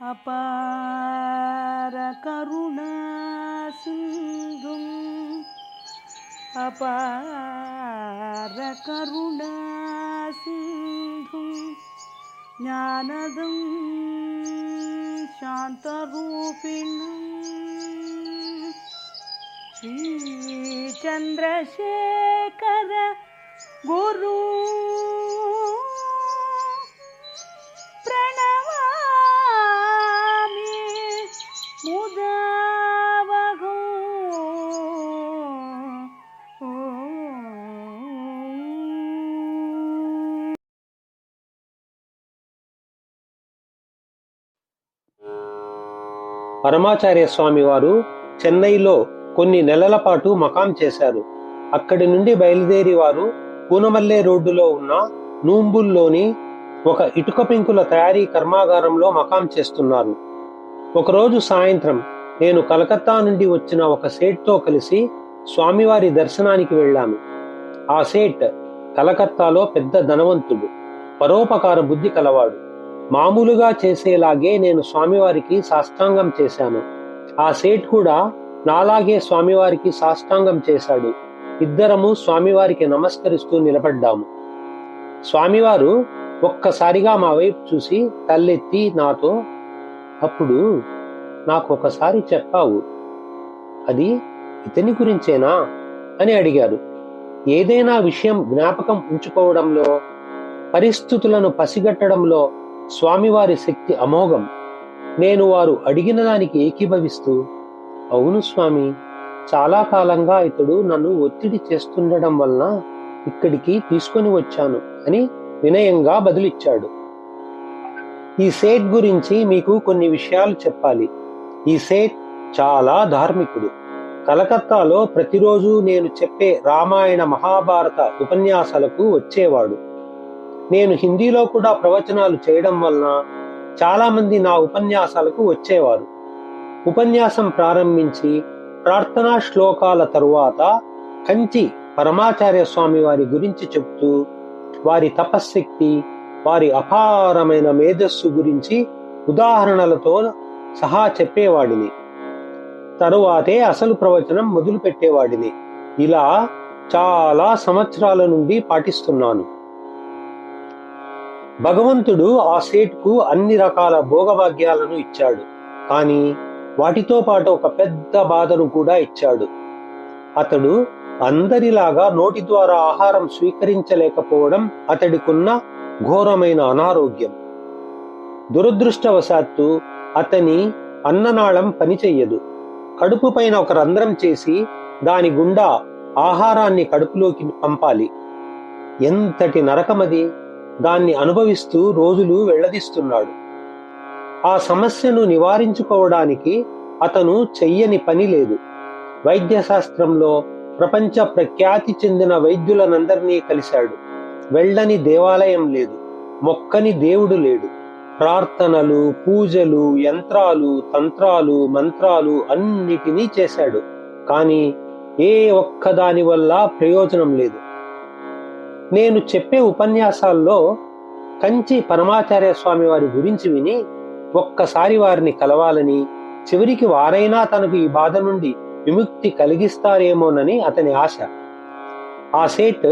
अपारकरुणासिन्धुम् अपारकरुणासिन्धुं ज्ञानदं शान्तरूपिण श्रीचन्द्रशेखर गुरु పరమాచార్య స్వామి వారు చెన్నైలో కొన్ని నెలల పాటు మకాం చేశారు. అక్కడి నుండి బయలుదేరి వారు పూనమల్లే రోడ్డులో ఉన్న నూంబుల్లోని ఒక ఇటుక పెంకుల తయారీ కర్మాగారంలో మకాం చేస్తున్నారు. ఒకరోజు సాయంత్రం నేను కలకత్తా నుండి వచ్చిన ఒక సేట్తో కలిసి స్వామివారి దర్శనానికి వెళ్ళాను. ఆ సేట్ కలకత్తాలో పెద్ద ధనవంతుడు పరోపకార బుద్ధి కలవాడు. మామూలుగా చేసేలాగే నేను స్వామివారికి సాష్టాంగం చేశాను. ఆ సేట్ కూడా నాలాగే స్వామివారికి సాష్టాంగం చేశాడు. ఇద్దరము స్వామివారికి నమస్కరిస్తూ నిలబడ్డాము. స్వామివారు ఒక్కసారిగా మా వైపు చూసి తల్లెత్తి నాతో అప్పుడు నాకు ఒకసారి చెప్పావు. అది ఇతని గురించేనా? అని అడిగారు. ఏదైనా విషయం జ్ఞాపకం ఉంచుకోవడంలో పరిస్థితులను పసిగట్టడంలో స్వామివారి శక్తి అమోఘం. నేను వారు అడిగిన దానికి ఏకీభవిస్తూ అవును స్వామి చాలా కాలంగా ఇతడు నన్ను ఒత్తిడి చేస్తుండడం వలన ఇక్కడికి తీసుకొని వచ్చాను అని వినయంగా బదులిచ్చాడు. ఈ సేట్ గురించి మీకు కొన్ని విషయాలు చెప్పాలి. ఈ సేట్ చాలా ధార్మికుడు. కలకత్తాలో ప్రతిరోజు నేను చెప్పే రామాయణ మహాభారత ఉపన్యాసాలకు వచ్చేవాడు. నేను హిందీలో కూడా ప్రవచనాలు చేయడం వలన చాలామంది నా ఉపన్యాసాలకు వచ్చేవారు. ఉపన్యాసం ప్రారంభించి ప్రార్థనా శ్లోకాల తరువాత కంచి పరమాచార్య స్వామి వారి గురించి చెప్తూ వారి తపశ్శక్తి వారి అపారమైన మేధస్సు గురించి ఉదాహరణలతో సహా చెప్పేవాడిని. తరువాతే అసలు ప్రవచనం మొదలు పెట్టేవాడిని ఇలా చాలా సంవత్సరాల నుండి పాటిస్తున్నాను. భగవంతుడు ఆ సేట్కు అన్ని రకాల భోగభాగ్యాలను ఇచ్చాడు. కానీ వాటితో పాటు ఒక పెద్ద బాధను కూడా ఇచ్చాడు. అతడు అందరిలాగా నోటి ద్వారా ఆహారం స్వీకరించలేకపోవడం అతడికున్న ఘోరమైన అనారోగ్యం. దురదృష్టవశాత్తు అతని అన్ననాళం పనిచెయ్యదు. కడుపు పైన ఒక రంధ్రం చేసి దాని గుండా ఆహారాన్ని కడుపులోకి పంపాలి. ఎంతటి నరకమది? దాన్ని అనుభవిస్తూ రోజులు వెళ్ళదీస్తున్నాడు ఆ సమస్యను నివారించుకోవడానికి అతను చెయ్యని పని లేదు. వైద్యశాస్త్రంలో ప్రపంచ ప్రఖ్యాతి చెందిన వైద్యులనందరినీ కలిశాడు. వెళ్ళని దేవాలయం లేదు. మొక్కని దేవుడు లేడు. ప్రార్థనలు పూజలు యంత్రాలు తంత్రాలు మంత్రాలు అన్నిటినీ చేశాడు. కానీ ఏ ఒక్కదాని వల్ల ప్రయోజనం లేదు. నేను చెప్పే ఉపన్యాసాల్లో కంచి పరమాచార్య స్వామి వారి గురించి విని ఒక్కసారి వారిని కలవాలని చివరికి వారైనా తనకు ఈ బాధ నుండి విముక్తి కలిగిస్తారేమోనని అతని ఆశ. ఆ సేట్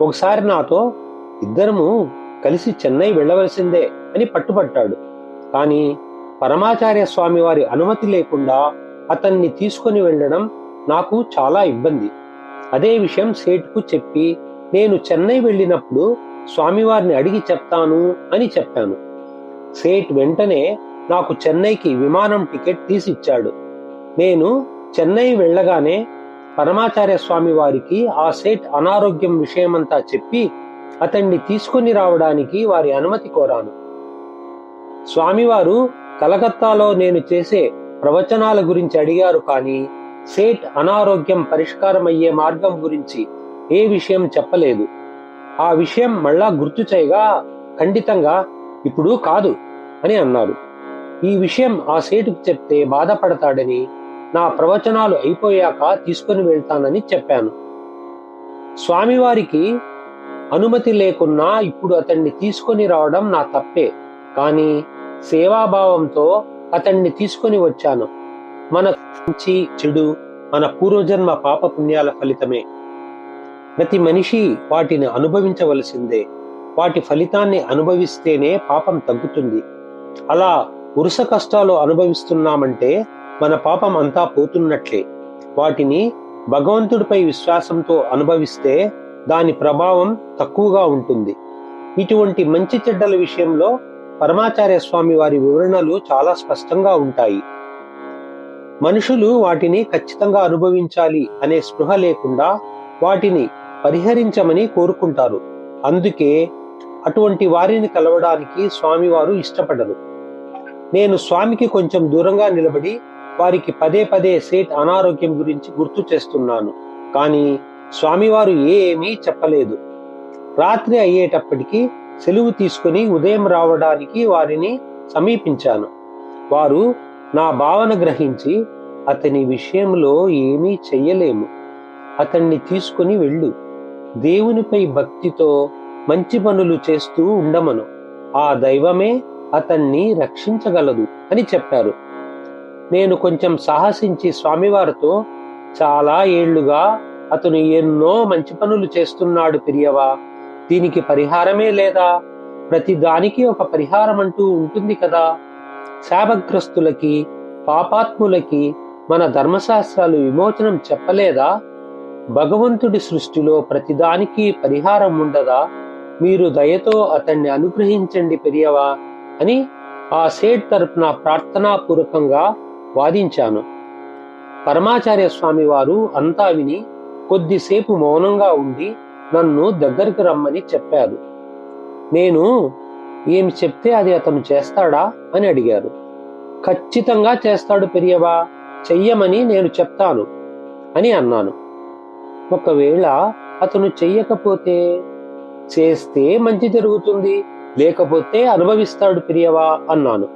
ఒకసారి నాతో ఇద్దరము కలిసి చెన్నై వెళ్ళవలసిందే అని పట్టుపట్టాడు కానీ పరమాచార్య స్వామి వారి అనుమతి లేకుండా అతన్ని తీసుకొని వెళ్ళడం నాకు చాలా ఇబ్బంది. అదే విషయం సేట్కు చెప్పి నేను చెన్నై వెళ్ళినప్పుడు స్వామివారిని అడిగి చెప్తాను అని చెప్పాను. సేట్ వెంటనే నాకు చెన్నైకి విమానం టికెట్ తీసిచ్చాడు. నేను చెన్నై వెళ్ళగానే పరమాచార్య స్వామి వారికి ఆ సేట్ అనారోగ్యం విషయమంతా చెప్పి అతన్ని తీసుకొని రావడానికి వారి అనుమతి కోరాను. స్వామివారు కలకత్తాలో నేను చేసే ప్రవచనాల గురించి అడిగారు కానీ సేట్ అనారోగ్యం పరిష్కారమయ్యే మార్గం గురించి ఏ విషయం చెప్పలేదు. ఆ విషయం మళ్ళా గుర్తు చేయగా ఖండితంగా ఇప్పుడు కాదు అని అన్నారు. ఈ విషయం ఆ సేటుకు చెప్తే బాధపడతాడని నా ప్రవచనాలు అయిపోయాక తీసుకొని వెళ్తానని చెప్పాను. స్వామివారికి అనుమతి లేకున్నా ఇప్పుడు అతన్ని తీసుకొని రావడం నా తప్పే. కానీ సేవాభావంతో అతన్ని తీసుకొని వచ్చాను. మన మంచి చెడు మన పూర్వజన్మ పాప పుణ్యాల ఫలితమే. ప్రతి మనిషి వాటిని అనుభవించవలసిందే. వాటి ఫలితాన్ని అనుభవిస్తేనే పాపం తగ్గుతుంది. అలా వరుస కష్టాలు అనుభవిస్తున్నామంటే మన పాపం అంతా పోతున్నట్లే. వాటిని భగవంతుడిపై విశ్వాసంతో అనుభవిస్తే దాని ప్రభావం తక్కువగా ఉంటుంది. ఇటువంటి మంచి చెడ్డల విషయంలో పరమాచార్య స్వామి వారి వివరణలు చాలా స్పష్టంగా ఉంటాయి. మనుషులు వాటిని ఖచ్చితంగా అనుభవించాలి అనే స్పృహ లేకుండా వాటిని పరిహరించమని కోరుకుంటారు. అందుకే అటువంటి వారిని కలవడానికి స్వామివారు ఇష్టపడరు. నేను స్వామికి కొంచెం దూరంగా నిలబడి వారికి పదే పదే సేట్ అనారోగ్యం గురించి గుర్తు చేస్తున్నాను. కానీ స్వామివారు ఏమీ చెప్పలేదు. రాత్రి అయ్యేటప్పటికి సెలవు తీసుకుని ఉదయం రావడానికి వారిని సమీపించాను. వారు నా భావన గ్రహించి అతని విషయంలో ఏమీ చెయ్యలేము. అతన్ని తీసుకుని వెళ్ళు. దేవునిపై భక్తితో మంచి పనులు చేస్తూ ఉండమను. ఆ దైవమే అతన్ని రక్షించగలదు అని చెప్పారు. నేను కొంచెం సాహసించి స్వామివారితో చాలా ఏళ్ళుగా అతను ఎన్నో మంచి పనులు చేస్తున్నాడు పిరియవా దీనికి పరిహారమే లేదా? ప్రతి దానికి ఒక పరిహారం అంటూ ఉంటుంది కదా. శాపగ్రస్తులకి పాపాత్ములకి మన ధర్మశాస్త్రాలు విమోచనం చెప్పలేదా? భగవంతుడి సృష్టిలో ప్రతిదానికి పరిహారం ఉండదా? మీరు దయతో అతన్ని అనుగ్రహించండి పెరియవా అని ఆ సేట్ తరపున ప్రార్థనాపూర్వకంగా వాదించాను. పరమాచార్య స్వామి వారు అంతా విని కొద్దిసేపు మౌనంగా ఉండి నన్ను దగ్గరికి రమ్మని చెప్పారు. నేను ఏమి చెప్తే అది అతను చేస్తాడా? అని అడిగారు. ఖచ్చితంగా చేస్తాడు పెరియవా చెయ్యమని నేను చెప్తాను అని అన్నాను. ఒకవేళ అతను చెయ్యకపోతే చేస్తే మంచి జరుగుతుంది లేకపోతే అనుభవిస్తాడు ప్రియవా అన్నాను.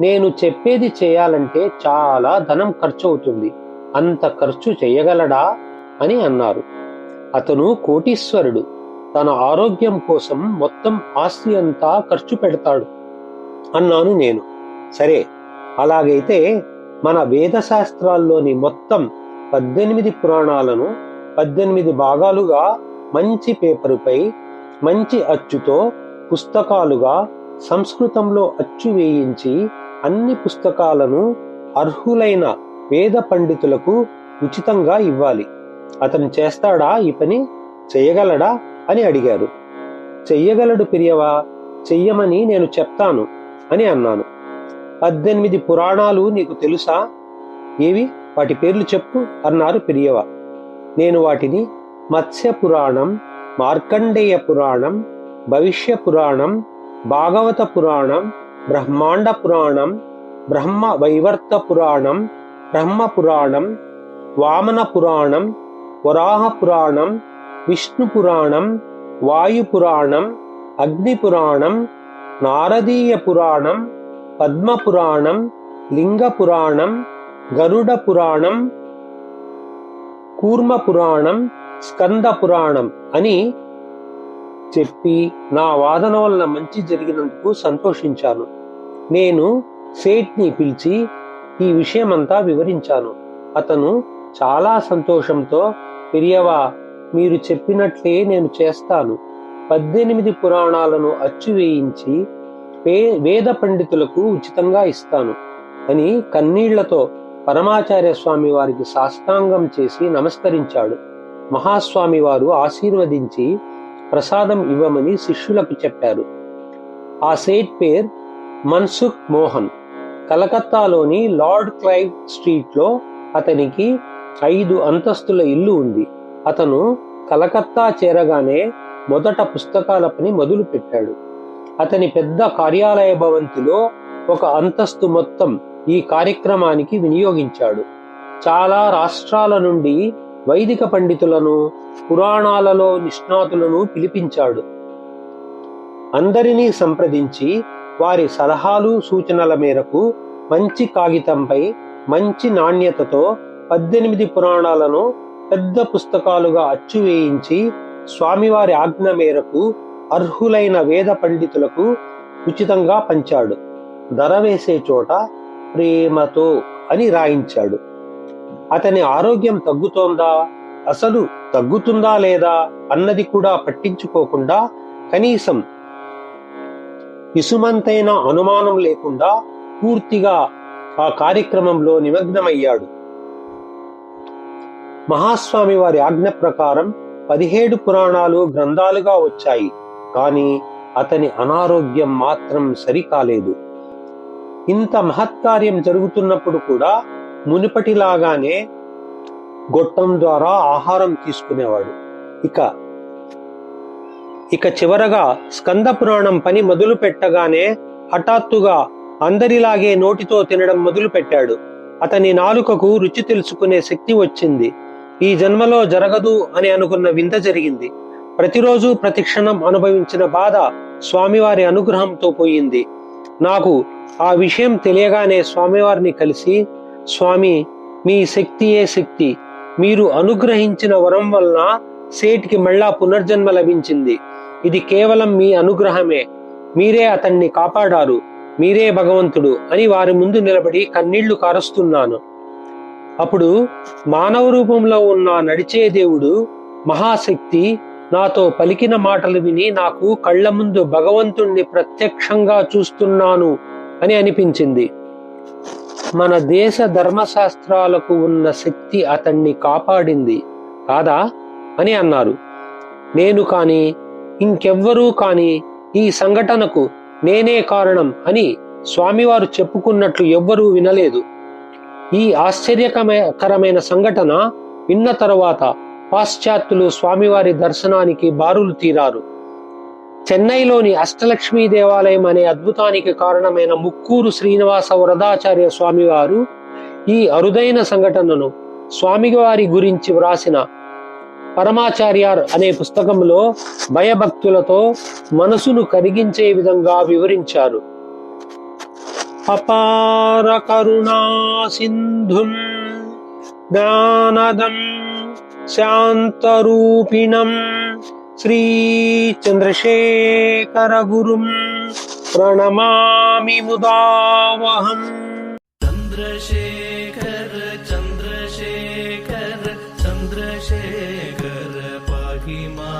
నేను చెప్పేది చేయాలంటే చాలా ధనం ఖర్చు అవుతుంది అంత ఖర్చు చేయగలడా అని అన్నారు. అతను కోటీశ్వరుడు తన ఆరోగ్యం కోసం మొత్తం ఆస్తి అంతా ఖర్చు పెడతాడు అన్నాను నేను. సరే అలాగైతే మన వేద శాస్త్రాల్లోని మొత్తం పద్దెనిమిది పురాణాలను పద్దెనిమిది భాగాలుగా మంచి పేపరుపై మంచి అచ్చుతో పుస్తకాలుగా సంస్కృతంలో అచ్చు వేయించి అన్ని పుస్తకాలను అర్హులైన వేద పండితులకు ఉచితంగా ఇవ్వాలి. అతను చేస్తాడా? ఈ పని చెయ్యగలడా అని అడిగారు. చెయ్యగలడు పిరియవా చెయ్యమని నేను చెప్తాను అని అన్నాను. పద్దెనిమిది పురాణాలు నీకు తెలుసా? ఏవి? వాటి పేర్లు చెప్పు అన్నారు పెరియవ. నేను వాటిని మత్స్య పురాణం మార్కండేయ పురాణం భవిష్య పురాణం భాగవత పురాణం బ్రహ్మాండ పురాణం బ్రహ్మ వైవర్త పురాణం బ్రహ్మ పురాణం వామన పురాణం వరాహ పురాణం విష్ణు పురాణం వాయు పురాణం అగ్ని పురాణం నారదీయ పురాణం పద్మ పురాణం లింగ పురాణం గరుడ పురాణం కూర్మ పురాణం స్కంద పురాణం అని చెప్పి నా వాదన వలన మంచి జరిగినందుకు సంతోషించాను. నేను సేట్ని పిలిచి ఈ విషయమంతా వివరించాను. అతను చాలా సంతోషంతో పెరియవా మీరు చెప్పినట్లే నేను చేస్తాను. పద్దెనిమిది పురాణాలను అచ్చు వేయించి వేద పండితులకు ఉచితంగా ఇస్తాను అని కన్నీళ్ళతో పరమాచార్య స్వామి వారికి సాష్టాంగం చేసి నమస్కరించాడు. మహాస్వామి వారు ఆశీర్వదించి ప్రసాదం ఇవ్వమని శిష్యులకు చెప్పారు. ఆ సేట్ పేర్ మన్సుఖ్ మోహన్. కలకత్తాలోని లార్డ్ క్లైవ్ స్ట్రీట్లో అతనికి ఐదు అంతస్తుల ఇల్లు ఉంది. అతను కలకత్తా చేరగానే మొదట పుస్తకాల పని మొదలు పెట్టాడు అతని పెద్ద కార్యాలయ భవంతిలో ఒక అంతస్తు మొత్తం ఈ కార్యక్రమానికి వినియోగించాడు. చాలా రాష్ట్రాల నుండి వైదిక పండితులను పురాణాలలో నిష్ణాతులను పిలిపించాడు. అందరినీ సంప్రదించి వారి సలహాలు సూచనల మేరకు మంచి కాగితంపై మంచి నాణ్యతతో పద్దెనిమిది పురాణాలను పెద్ద పుస్తకాలుగా అచ్చు వేయించి స్వామివారి ఆజ్ఞ మేరకు అర్హులైన వేద పండితులకు ఉచితంగా పంచాడు. ధర వేసే చోట ప్రేమతో అని రాయించాడు. అతని ఆరోగ్యం తగ్గుతోందా? అసలు తగ్గుతుందా లేదా అన్నది కూడా పట్టించుకోకుండా కనీసం ఇసుమంతైన అనుమానం లేకుండా పూర్తిగా ఆ కార్యక్రమంలో నిమగ్నమయ్యాడు. మహాస్వామి వారి ఆజ్ఞ ప్రకారం పదిహేడు పురాణాలు గ్రంథాలుగా వచ్చాయి. కానీ అతని అనారోగ్యం మాత్రం సరికాలేదు. ఇంత మహత్కార్యం జరుగుతున్నప్పుడు కూడా మునుపటిలాగానే గొట్టం ద్వారా ఆహారం తీసుకునేవాడు. ఇక ఇక చివరగా స్కంద పురాణం పని మొదలు పెట్టగానే హఠాత్తుగా అందరిలాగే నోటితో తినడం మొదలు పెట్టాడు. అతని నాలుకకు రుచి తెలుసుకునే శక్తి వచ్చింది. ఈ జన్మలో జరగదు అని అనుకున్న వింత జరిగింది. ప్రతిరోజు ప్రతిక్షణం అనుభవించిన బాధ స్వామివారి అనుగ్రహంతో పోయింది. నాకు ఆ విషయం తెలియగానే స్వామివారిని కలిసి స్వామి మీ శక్తియే శక్తి? మీరు అనుగ్రహించిన వరం వలన సేటికి మళ్ళా పునర్జన్మ లభించింది. ఇది కేవలం మీ అనుగ్రహమే. మీరే అతన్ని కాపాడారు. మీరే భగవంతుడు అని వారి ముందు నిలబడి కన్నీళ్ళు కారుస్తున్నాను. అప్పుడు మానవ రూపంలో ఉన్న నడిచే దేవుడు మహాశక్తి నాతో పలికిన మాటలు విని నాకు కళ్ళ ముందు భగవంతుణ్ణి ప్రత్యక్షంగా చూస్తున్నాను అని అనిపించింది. మన దేశ ధర్మశాస్త్రాలకు ఉన్న శక్తి అతన్ని కాపాడింది. కాదా? అని అన్నారు. నేను కాని ఇంకెవ్వరూ కాని ఈ సంఘటనకు నేనే కారణం అని స్వామివారు చెప్పుకున్నట్లు ఎవ్వరూ వినలేదు. ఈ ఆశ్చర్యకరమైన సంఘటన విన్న తరువాత పాశ్చాత్యులు స్వామివారి దర్శనానికి బారులు తీరారు. చెన్నైలోని అష్టలక్ష్మీ దేవాలయం అనే అద్భుతానికి కారణమైన ముక్కూరు శ్రీనివాస వరదాచార్య స్వామివారు ఈ అరుదైన సంఘటనను స్వామివారి గురించి వ్రాసిన పరమాచార్యార్ అనే పుస్తకంలో భయభక్తులతో మనసును కరిగించే విధంగా వివరించారు. అపార కరుణా సింధుం జ్ఞానదం शान्तरूपिणम् श्रीचन्द्रशेखरगुरुम् प्रणमामि मुदावहम्। चन्द्रशेखर चन्द्रशेखर चन्द्रशेखर पाहि मा